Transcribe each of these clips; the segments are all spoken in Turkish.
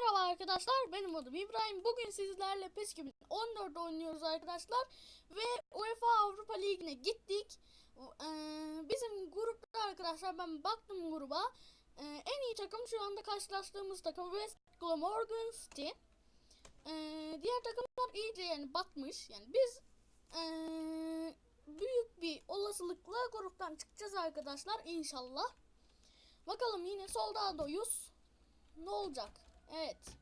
Merhaba arkadaşlar benim adım İbrahim. Bugün sizlerle PES 2014 oynuyoruz arkadaşlar. Ve UEFA Avrupa Ligi'ne gittik. Ee, bizim grupta arkadaşlar ben baktım gruba. Ee, en iyi takım şu anda karşılaştığımız takım West Glamorgan City. Ee, diğer takımlar iyice yani batmış. Yani biz ee, büyük bir olasılıkla gruptan çıkacağız arkadaşlar inşallah. Bakalım yine solda doyuz. Ne olacak? Evet.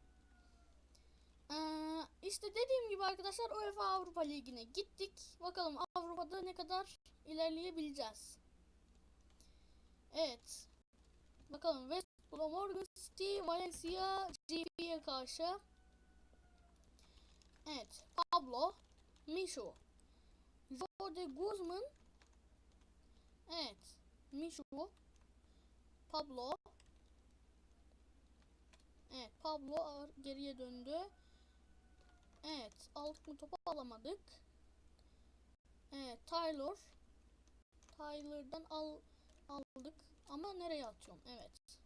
Ee, işte dediğim gibi arkadaşlar UEFA Avrupa Ligi'ne gittik. Bakalım Avrupa'da ne kadar ilerleyebileceğiz. Evet. Bakalım West Brom Organ City, Valencia, GB'ye karşı. Evet. Pablo, Mishu, Jode Guzman. Evet. Mishu, Pablo, Evet Pablo geriye döndü. Evet aldık mı topu alamadık. Evet Tyler. Tyler'dan al aldık ama nereye atıyorum? Evet.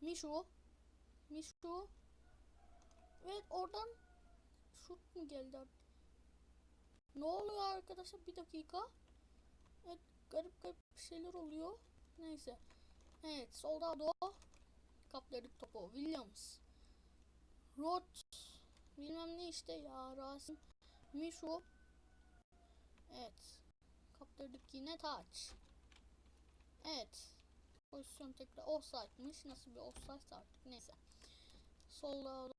Mishu. Mishu. Evet oradan şut mu geldi? Ne oluyor arkadaşlar? Bir dakika. Evet garip garip şeyler oluyor. Neyse. Evet Soldado kaptırdık topu. Williams. Roth. Bilmem ne işte ya. Rasim. Mishu. Evet. Kaptırdık yine taç. Evet. Pozisyon tekrar offside'mış. Nasıl bir offside artık neyse. Solda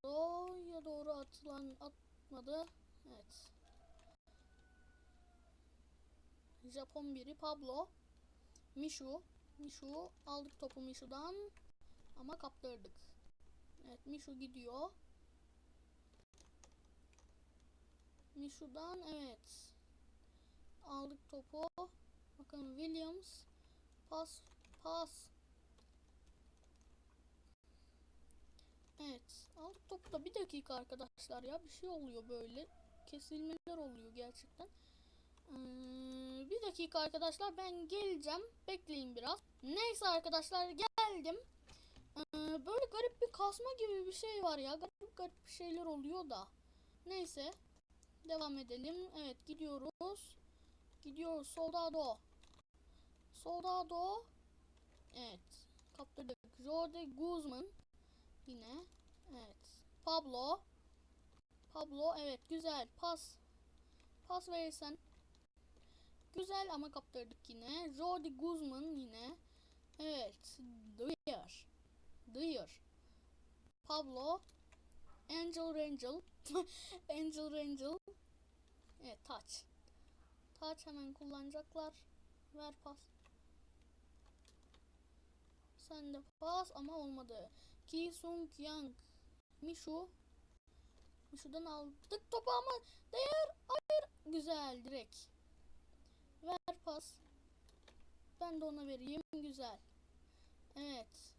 ya doğru atılan atmadı. Evet. Japon biri Pablo. Mishu. Mishu aldık topu Mishu'dan. Ama kaptırdık. Evet Mishu gidiyor. Mishu'dan evet. Aldık topu. Bakın Williams. Pas. Pas. Evet. Aldık topu da bir dakika arkadaşlar ya. Bir şey oluyor böyle. Kesilmeler oluyor gerçekten. Ee, bir dakika arkadaşlar ben geleceğim. Bekleyin biraz. Neyse arkadaşlar geldim. Ee, böyle garip bir kasma gibi bir şey var ya. Garip garip bir şeyler oluyor da. Neyse. Devam edelim. Evet gidiyoruz. Gidiyoruz. Soldado. Soldado. Evet. Kaptırdık. Jorge Guzman. Yine. Evet. Pablo. Pablo. Evet güzel. Pas. Pas verirsen. Güzel ama kaptırdık yine. Jordi Guzman yine. Evet. Pablo. Angel Rangel. Angel Rangel. Evet touch. Touch hemen kullanacaklar. Ver pas. Sen de pas ama olmadı. Ki Sung Yang. Mishu. Mishu'dan aldık topu ama değer. Hayır. Güzel direkt. Ver pas. Ben de ona vereyim. Güzel. Evet.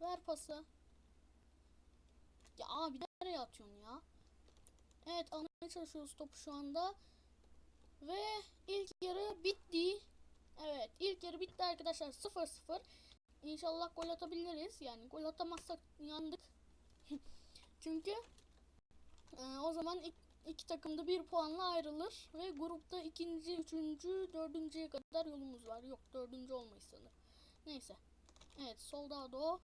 Ver pası. Ya abi nereye atıyorsun ya? Evet almaya çalışıyoruz topu şu anda. Ve ilk yarı bitti. Evet ilk yarı bitti arkadaşlar 0-0. İnşallah gol atabiliriz. Yani gol atamazsak yandık. Çünkü e, o zaman iki, iki takım da bir puanla ayrılır. Ve grupta ikinci, üçüncü, dördüncüye kadar yolumuz var. Yok dördüncü olmayız sanırım. Neyse. Evet Soldado.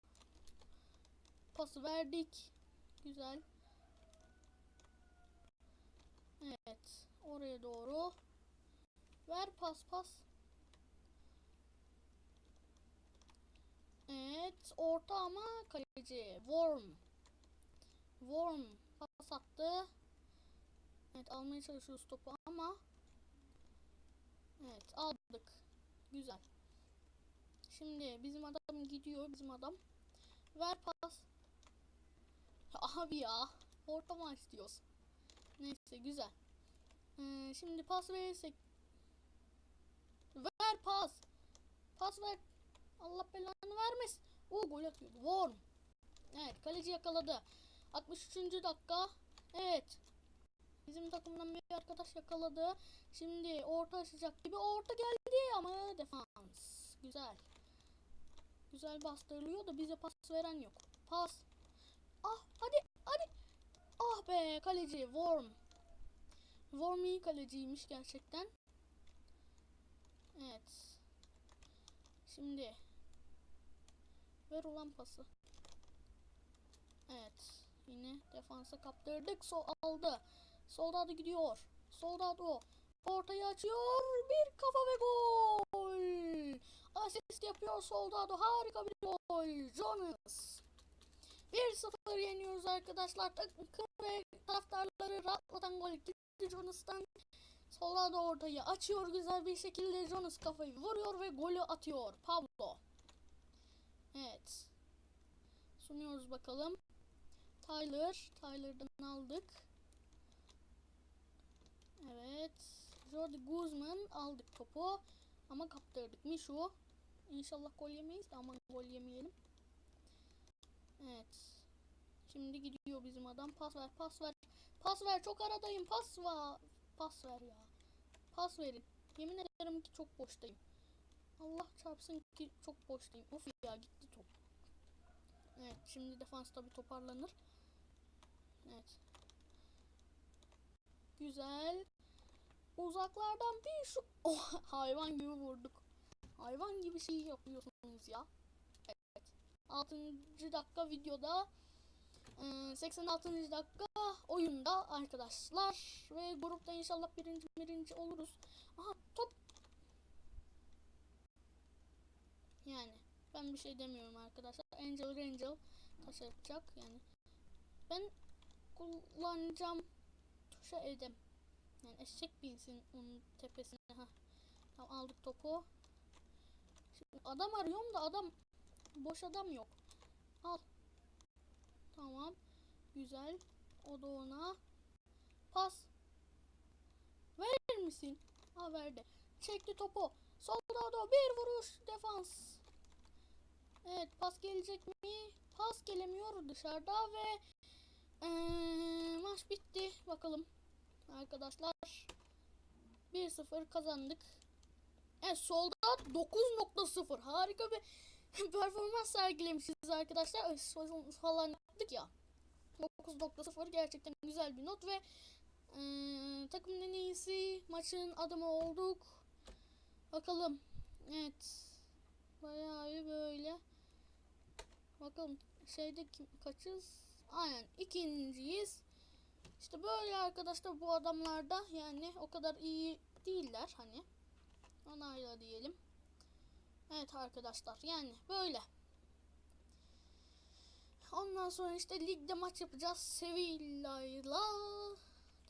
Pası verdik. Güzel. Evet. Oraya doğru. Ver pas pas. Evet. Orta ama kaleci. Worm. Worm. Pas attı. Evet almaya çalışıyoruz topu ama. Evet aldık. Güzel. Şimdi bizim adam gidiyor. Bizim adam. Ver pas. Abi ya. Orta mı istiyoruz? Neyse güzel. Ee, şimdi pas verirsek. Ver pas. Pas ver. Allah belanı vermesin. O gol atıyor. Worm. Evet kaleci yakaladı. 63. dakika. Evet. Bizim takımdan bir arkadaş yakaladı. Şimdi orta açacak gibi orta geldi ama defans. Güzel. Güzel bastırılıyor da bize pas veren yok. Pas. Kaleci Worm. Worm iyi kaleciymiş gerçekten. Evet. Şimdi ver ulan pası. Evet. Yine defansa kaptırdık. Sol aldı. Solda da gidiyor. Solda da o. Ortayı açıyor. Bir kafa ve gol. Asist yapıyor Soldado. Harika bir gol. Jonas. 1-0 yeniyoruz arkadaşlar. Takım ve taraftarları rahatlatan gol gitti Jonas'tan. Soldado ortayı açıyor güzel bir şekilde. Jonas kafayı vuruyor ve golü atıyor. Pablo. Evet. Sunuyoruz bakalım. Tyler. Tyler'dan aldık. Evet. Jordi Guzman aldık topu. Ama kaptırdık. Mişu. İnşallah gol yemeyiz de aman gol yemeyelim. Evet. Şimdi gidiyor bizim adam. Pas ver, pas ver. Pas ver. Çok aradayım. Pas var. Pas ver ya. Pas verin. Yemin ederim ki çok boştayım. Allah çarpsın ki çok boştayım. Of ya gitti top. Evet şimdi defans tabi toparlanır. Evet. Güzel. Uzaklardan bir şu oh, hayvan gibi vurduk. Hayvan gibi şey yapıyorsunuz ya. Evet. 6. dakika videoda e, 86. dakika oyunda arkadaşlar ve grupta inşallah birinci birinci oluruz. Aha top. Yani ben bir şey demiyorum arkadaşlar. Angel Angel taş atacak yani. Ben kullanacağım tuşa edem. Yani eşek binsin onun tepesine. Ha. Tamam aldık topu. Şimdi adam arıyorum da adam boş adam yok. Al. Tamam. Güzel. O da ona. Pas. Verir misin? Ha verdi. Çekti topu. Soldado bir vuruş defans. Evet pas gelecek mi? Pas gelemiyor dışarıda ve eee, maç bitti. Bakalım arkadaşlar 1-0 kazandık. Evet solda 9.0 harika bir performans sergilemişiz arkadaşlar. Falan yaptık ya. 9.0 gerçekten güzel bir not ve eee takımın en iyisi maçın adamı olduk. Bakalım. Evet. Bayağı iyi böyle. Bakalım şeyde kim, kaçız? Aynen ikinciyiz. İşte böyle arkadaşlar bu adamlarda yani o kadar iyi değiller hani. Onayla diyelim. Evet arkadaşlar yani böyle. Ondan sonra işte ligde maç yapacağız Sevilla'yla.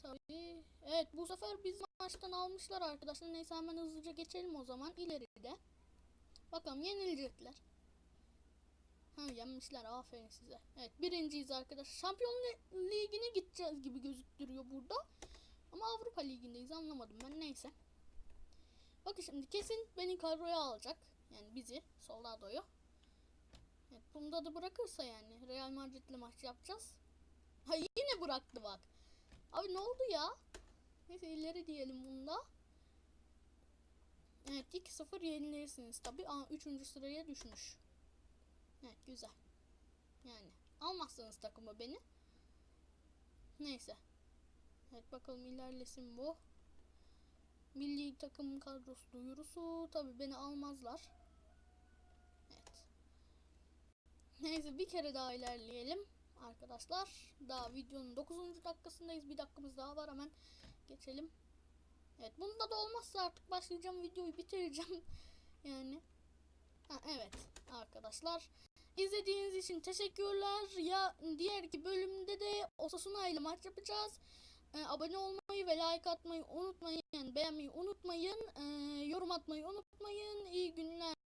Tabii. Evet bu sefer biz maçtan almışlar arkadaşlar. Neyse hemen hızlıca geçelim o zaman ileride. Bakalım yenilecekler. Ha yenmişler aferin size. Evet birinciyiz arkadaşlar. Şampiyon Li- Ligi'ne gideceğiz gibi gözüktürüyor burada. Ama Avrupa Ligi'ndeyiz anlamadım ben neyse. Bakın şimdi kesin beni kadroya alacak. Yani bizi Soldado'yu. Evet bunda da bırakırsa yani Real Madrid'le maç yapacağız. Ha yine bıraktı bak. Abi ne oldu ya? Neyse ileri diyelim bunda. Evet 2-0 yenilirsiniz tabi. Aa 3. sıraya düşmüş. Evet güzel. Yani almazsanız takımı beni. Neyse. Evet bakalım ilerlesin bu. Milli takım kadrosu duyurusu. Tabi beni almazlar. Evet. Neyse bir kere daha ilerleyelim. Arkadaşlar daha videonun 9. dakikasındayız. Bir dakikamız daha var hemen geçelim. Evet bunda da olmazsa artık başlayacağım videoyu bitireceğim. yani. Ha, evet arkadaşlar. İzlediğiniz için teşekkürler. Ya diğer iki bölümde de Osasuna ile maç yapacağız. Ee, abone olmayı ve like atmayı unutmayın. Beğenmeyi unutmayın. Ee, yorum atmayı unutmayın. İyi günler.